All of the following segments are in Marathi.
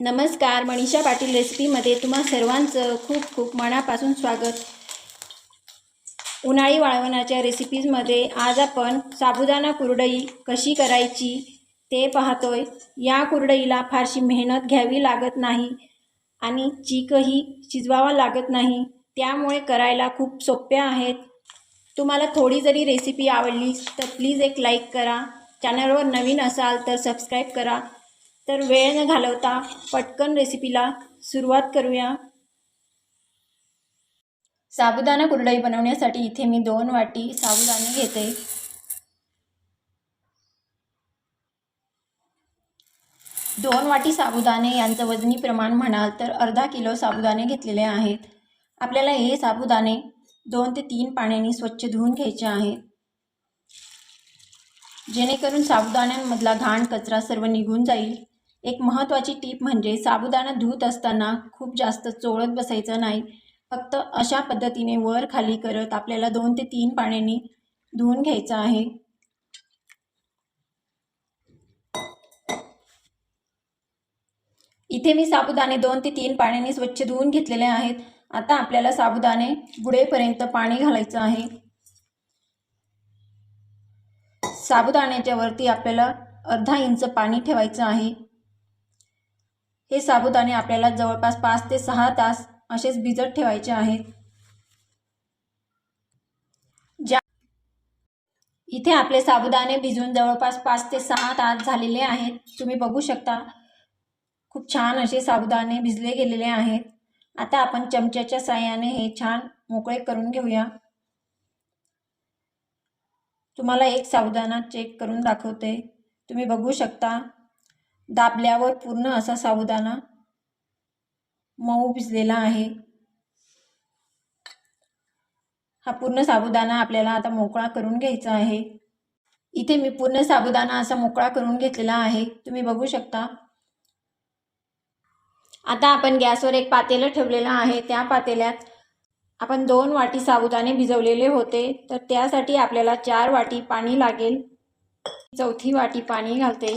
नमस्कार मनीषा पाटील रेसिपीमध्ये तुम्हा सर्वांचं खूप खूप मनापासून स्वागत. उन्हाळी वाळवणाच्या रेसिपीजमध्ये आज आपण साबुदाणा कुरडई कशी करायची ते पाहतोय. या कुरडईला फारशी मेहनत घ्यावी लागत नाही आणि चीकही शिजवावा लागत नाही त्यामुळे करायला खूप सोप्या आहेत. तुम्हाला थोडी जरी रेसिपी आवडली तर प्लीज एक लाईक करा. चॅनलवर नवीन असाल तर सबस्क्राईब करा. तर वेळ न घालवता पटकन रेसिपीला सुरुवात करूया. साबुदाणा कुरडई बनवण्यासाठी इथे मी दोन वाटी साबुदाणे घेते. दोन वाटी साबुदाणे यांचं वजनी प्रमाण म्हणाल तर अर्धा किलो साबुदाणे घेतलेले आहेत. आपल्याला हे साबुदाणे दोन ते तीन पाण्याने स्वच्छ धुवून घ्यायचे आहेत जेणेकरून साबुदाण्यांमधला घाण कचरा सर्व निघून जाईल. एक महत्त्वाची टीप म्हणजे साबुदाणा धुत असताना खूप जास्त चोळत बसायचं नाही. फक्त अशा पद्धतीने वर खाली करत आपल्याला दोन ते तीन पाण्याने धुवून घ्यायचं आहे. इथे मी साबुदाणे दोन ते तीन पाण्याने स्वच्छ धुवून घेतलेले आहेत. आता आपल्याला साबुदाणे बुडेपर्यंत पाणी घालायचं आहे. साबुदाण्याच्या वरती आपल्याला अर्धा इंच पाणी ठेवायचं आहे. हे साबुदाणे आपल्याला जवळपास पाच ते सहा तास असेच भिजत ठेवायचे आहेत. ज्या इथे आपले साबुदाणे भिजून जवळपास पाच ते सहा तास झालेले आहेत. तुम्ही बघू शकता खूप छान असे साबुदाणे भिजले गेलेले आहेत. आता आपण चमच्याच्या साह्याने हे छान मोकळे करून घेऊया. तुम्हाला एक साबुदाणा चेक करून दाखवते. तुम्ही बघू शकता. दाबल्यावर पूर्ण असा साबुदाणा मऊ भिजलेला आहे. हा पूर्ण साबुदाणा आपल्याला आता मोकळा करून घ्यायचा आहे. इथे मी पूर्ण साबुदाणा असा मोकळा करून घेतलेला आहे. तुम्ही बघू शकता. आता आपण गॅसवर एक पातेलं ठेवलेलं आहे. त्या पातेल्यात आपण दोन वाटी साबुदाणे भिजवलेले होते. तर त्यासाठी आपल्याला चार वाटी पाणी लागेल. चौथी वाटी पाणी घालते.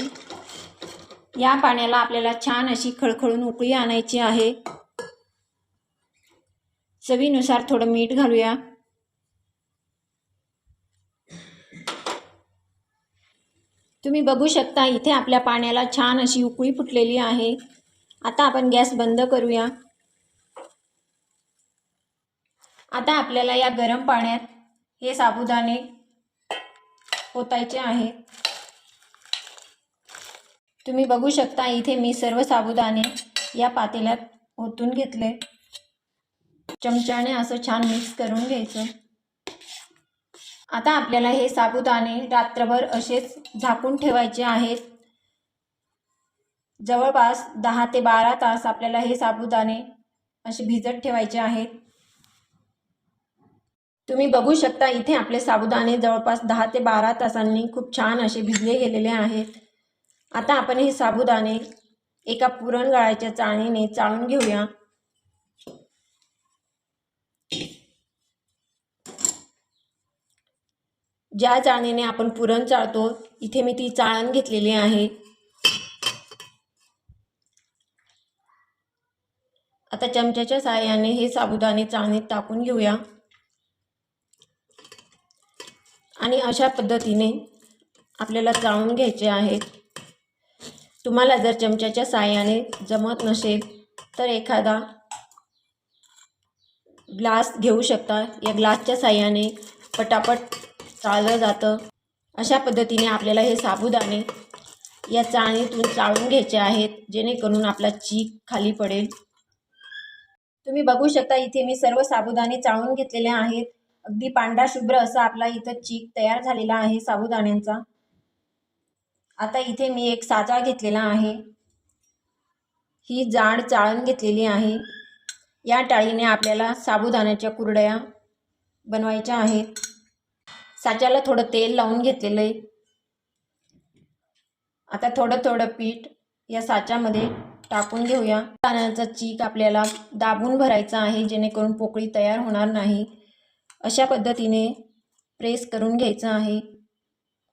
या पाण्याला आपल्याला छान अशी खळखळून उकळी आणायची आहे. चवीनुसार थोडं मीठ घालूया. तुम्ही बघू शकता इथे आपल्या पाण्याला छान अशी उकळी फुटलेली आहे. आता आपण गॅस बंद करूया. आता आपल्याला या गरम पाण्यात हे साबुदाणे ओतायचे आहे. तुम्ही बघू शकता इथे मी सर्व साबुदाणे या पातेल्यात ओतून घेतले. चमच्याने असं छान मिक्स करून घ्यायचं. आता आपल्याला हे साबुदाणे रात्रभर असेच झाकून ठेवायचे आहेत. जवळपास दहा ते बारा तास आपल्याला हे साबुदाणे असे भिजत ठेवायचे आहेत. तुम्ही बघू शकता इथे आपले साबुदाणे जवळपास दहा ते बारा तासांनी खूप छान असे भिजले गेलेले आहेत. आता आपण हे साबुदाणे एका पुरण गाळाच्या चाळणीने चाळून घेऊया. ज्या चाळणीने आपण पुरण चाळतो इथे मी ती चाळण घेतलेली आहे. आता चमच्याच्या सहाय्याने हे साबुदाणे चाळणीत टाकून घेऊया. आणि अशा पद्धतीने आपल्याला चाळून घ्यायचे आहेत. तुम्हाला जर चमच्याच्या साहाय्याने जमत नसेल तर एखादा ग्लास घेऊ शकता. या ग्लासच्या साहाय्याने पटापट चाळलं जातं. अशा पद्धतीने आपल्याला हे साबुदाणे या चाळणीतून चाळून घ्यायचे आहेत जेणेकरून आपला चीक खाली पडेल. तुम्ही बघू शकता इथे मी सर्व साबुदाणे चाळून घेतलेले आहेत. अगदी पांढरा शुभ्र असा आपला इथं चीक तयार झालेला आहे साबुदाण्यांचा. आता इथे मी एक साचा घेतलेला आहे. ही जाड चाळण घेतलेली आहे. या टाळीने आपल्याला साबुदाण्याच्या कुरड्या बनवायच्या आहेत. साच्याला थोडं तेल लावून घेतलेलं आहे. आता थोडं थोडं पीठ या साच्यामध्ये टाकून घेऊया. तांदळाचा चीक आपल्याला दाबून भरायचा आहे जेणेकरून पोकळी तयार होणार नाही. अशा पद्धतीने प्रेस करून घ्यायचं आहे.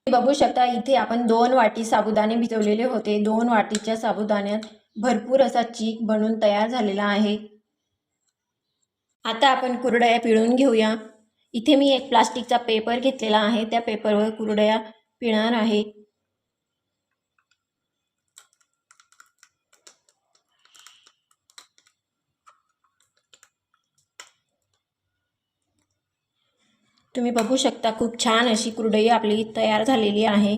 बघू शकता इथे आपण दोन वाटी साबुदाणे भिजवलेले होते. दोन वाटीच्या साबुदाण्यात भरपूर असा चीक बनून तयार झालेला आहे. आता आपण कुरडया पिळून घेऊया. इथे मी एक प्लास्टिकचा पेपर घेतलेला आहे. त्या पेपरवर कुरडया पिळणार आहे. तुम्ही बघू शकता खूप छान अशी कुरडई आपली तयार झालेली आहे.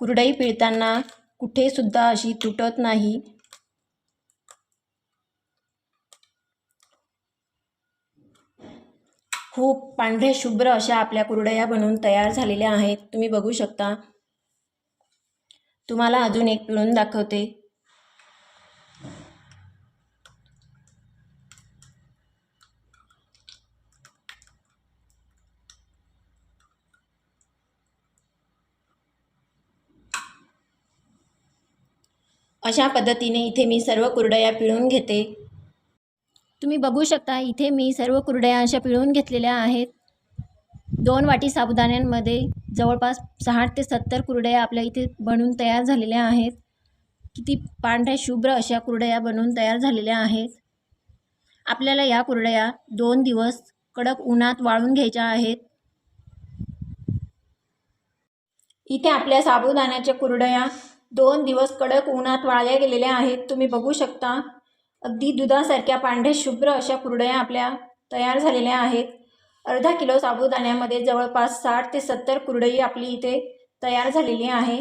कुरडई पिळताना कुठेसुद्धा अशी तुटत नाही. खूप पांढरे शुभ्र अशा आपल्या कुरडया बनवून तयार झालेल्या आहेत. तुम्ही बघू शकता. तुम्हाला अजून एक पिळून दाखवते. अशा पद्धतीने इथे मी सर्व कुरडया पिळून घेते. तुम्ही बघू शकता इथे मी सर्व कुरड्या अशा पिळून घेतलेल्या आहेत. दोन वाटी साबुदाण्यांमध्ये जवळपास सहा ते सत्तर कुरड्या आपल्या इथे बनून तयार झालेल्या आहेत. किती पांढऱ्या शुभ्र अशा कुरड्या बनवून तयार झालेल्या आहेत. आपल्याला या कुरडया दोन दिवस कडक उन्हात वाळून घ्यायच्या आहेत. इथे आपल्या साबुदाण्याच्या कुरडया दोन दिवस कडक उन्हात वाळल्या गेलेल्या आहेत. तुम्ही बघू शकता अगदी दुधासारख्या पांढऱ्या शुभ्र अशा कुरडया आपल्या तयार झालेल्या आहेत. अर्धा किलो साबुदाण्यामध्ये जवळपास साठ ते सत्तर कुरडई आपली इथे तयार झालेली आहे.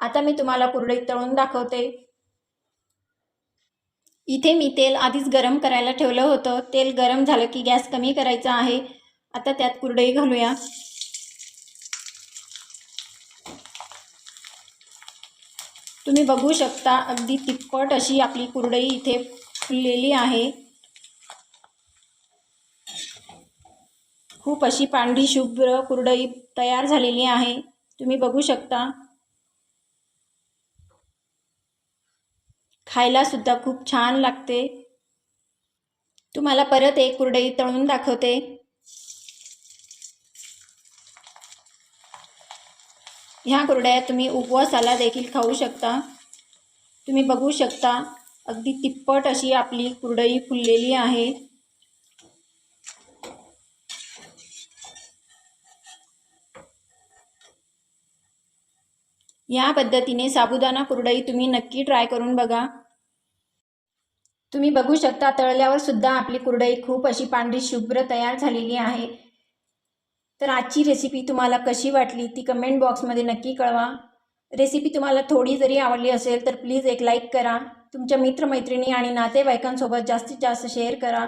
आता मी तुम्हाला कुरडई तळून दाखवते. इथे मी तेल आधीच गरम करायला ठेवलं होतं. तेल गरम झालं की गॅस कमी करायचा आहे. आता त्यात कुरडई घालूया. तुम्ही बघू शकता अगदी तिप्पट अशी आपली कुरडई इथे फुललेली आहे. खूप अशी पांढरी शुभ्र कुरडई तयार झालेली आहे. तुम्ही बघू शकता. खायला सुद्धा खूप छान लागते. तुम्हाला परत एक कुरडई तळून दाखवते. ह्या कुरड्या तुम्ही उपवासाला देखील खाऊ शकता. तुम्ही बघू शकता. अगदी तिप्पट अशी आपली कुरडई फुललेली आहे. या पद्धतीने साबुदाणा कुरडई तुम्ही नक्की ट्राय करून बघा. तुम्ही बघू शकता तळल्यावर सुद्धा आपली कुरडई खूप अशी पांढरी शुभ्र तयार झालेली आहे. तर आजची रेसिपी तुम्हाला कशी वाटली ती कमेंट बॉक्समध्ये नक्की कळवा. रेसिपी तुम्हाला थोडी जरी आवडली असेल तर प्लीज एक लाईक करा. तुमच्या मित्रमैत्रिणी आणि नातेवाईकांसोबत जास्तीत जास्त शेअर करा.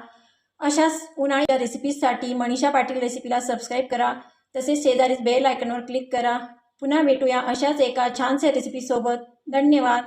अशाच उन्हाळ्याच्या रेसिपीजसाठी मनीषा पाटील रेसिपीला सबस्क्राईब करा. तसेच शेजारीच बेल आयकनवर क्लिक करा. पुन्हा भेटूया अशाच एका छानशा रेसिपीसोबत. धन्यवाद.